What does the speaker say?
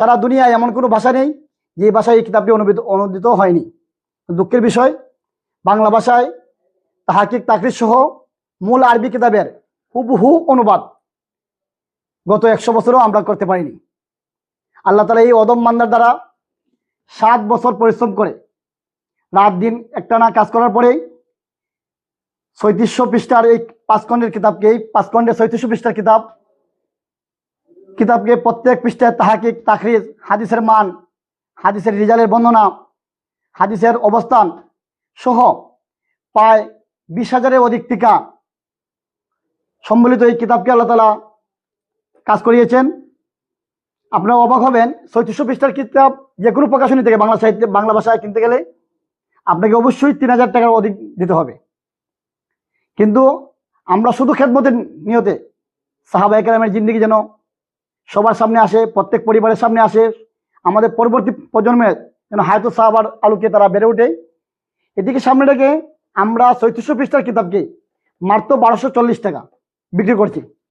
সারা দুনিয়ায় এমন কোনো ভাষা নেই যে ভাষায় এই কিতাবটি অনুদিত অনুদিত হয়নি। দুঃখের বিষয়, বাংলা ভাষায় তাহাকিক তাকরির সহ মূল আরবি কিতাবের হুবহু অনুবাদ গত একশো বছরও আমরা করতে পারিনি। আল্লাহ তালা এই অদম মান্দার দ্বারা সাত বছর পরিশ্রম করে রাত দিন একটানা কাজ করার পরেই ছয়ত্রিশশো পৃষ্ঠার এই পাঁচ খণ্ডের কিতাবকে এই পাঁচ খণ্ডের ছয়ত্রিশশো পৃষ্ঠার কিতাব কিতাবকে প্রত্যেক পৃষ্ঠায় তাহাকিক, তাকরিজ, হাদিসের মান, হাদিসের রিজালের বর্ণনা, হাদিসের অবস্থান সহ প্রায় বিশ হাজারের অধিক টিকা সম্বলিত এই কিতাবকে আল্লাহ তালা কাজ করিয়েছেন। আপনারা অবাক হবেন, ছয়ত্রিশশো পৃষ্ঠার কিতাব যে কোনো প্রকাশনী থেকে বাংলা সাহিত্যে, বাংলা ভাষায় কিনতে গেলে আপনাকে অবশ্যই তিন হাজার টাকার অধিক দিতে হবে। কিন্তু আমরা শুধু খেদমতের নিয়তে সাহাবা একরামের জিন্দিগি যেন সবার সামনে আসে, প্রত্যেক পরিবারের সামনে আসে। আমাদের পরবর্তী প্রজন্মের যেন হায়তো সাহাবার আলোকে তারা বেড়ে ওঠে। এদিকে সামনে রেখে আমরা চৈত্রিশশো পৃষ্ঠার কিতাবকে মাত্র বারোশো চল্লিশ টাকা বিক্রি করছি।